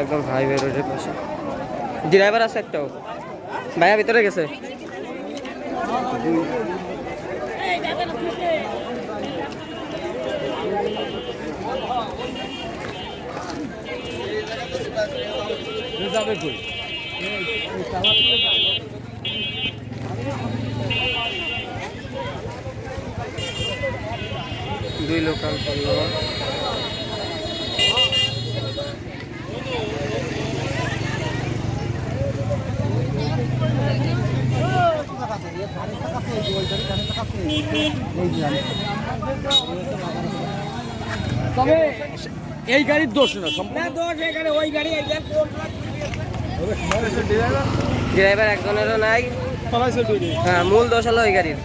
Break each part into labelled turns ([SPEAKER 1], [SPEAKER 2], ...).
[SPEAKER 1] একদম হাইওয়ে রোডের পাশে। ড্রাইভার আছে একটাও। ভাইয়া ভিতরে গেছে?
[SPEAKER 2] যাবে কই
[SPEAKER 1] দুই লোকাল পড়ল
[SPEAKER 2] তবে এই গাড়ির দোষ না সম্পূর্ণ।
[SPEAKER 1] ড্রাইভার একজনেরও নাই। হ্যাঁ মূল দোষ হলো ওই গাড়ির।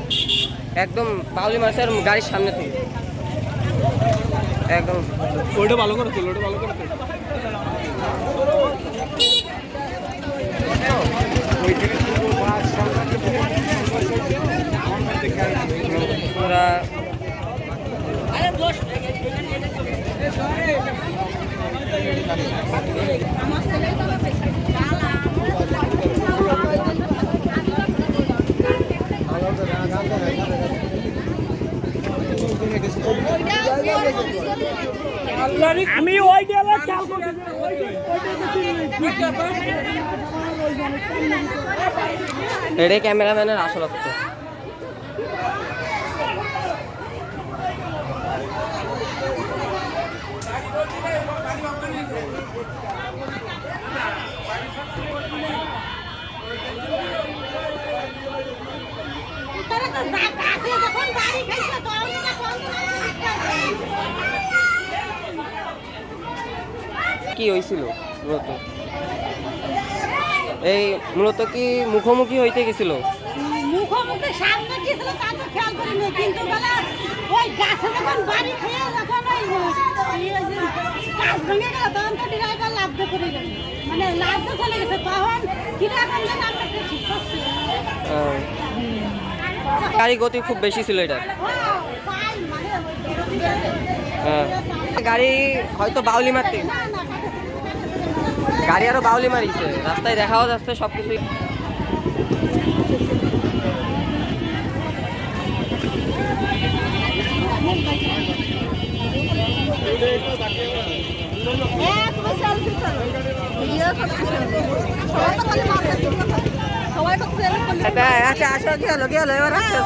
[SPEAKER 1] একদম বাউলি মাছের গাড়ির সামনে থেকে। একদম।
[SPEAKER 2] ওইটা ভালো করে তোল ওইটা ভালো করে আমি ওই খেয়াল
[SPEAKER 1] ক্যামেরাম্যানের আসলত্ব
[SPEAKER 3] তারা তো যা কাছে যখন বাড়ি খাইছে
[SPEAKER 1] কি হয়েছিল মূলত? এই মূলত কি মুখোমুখি হইতে গেছিল?
[SPEAKER 3] মুখোমুখি সামনে গেছিল তা তো খেয়াল করিনি কিন্তু বেলা ওই গাছে যখন বাড়ি খেয়ে যখন ওই গাছ ভেঙে গেল তখন তো ড্রাইভার লাভ পড়ে গেল। মানে লাভ চলে গেছে তখন কিরা করলেন আমরা ঠিক করছি।
[SPEAKER 1] গাড়ি গতি খুব বেশি ছিল এটা হ্যাঁ। গাড়ি হয়তো বাউলি মারতে। গাড়ি আরও বাউলি মারিছে। রাস্তায় দেখাও যাচ্ছে সব কিছুই
[SPEAKER 3] তুমি সেলফি করো। ভিডিও
[SPEAKER 1] আচ্ছা আসো কি হলো কি হলো এবার আচ্ছা
[SPEAKER 3] না।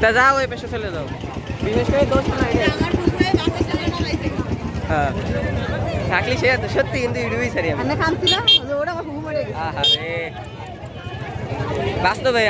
[SPEAKER 1] তা যাও ওই পেশে চলে যাও। বিশেষ করে দোষ হ্যাঁ থাকলে সে তো সত্যি কিন্তু সারি আমি
[SPEAKER 3] না ওটা আমার
[SPEAKER 1] বাস্তবে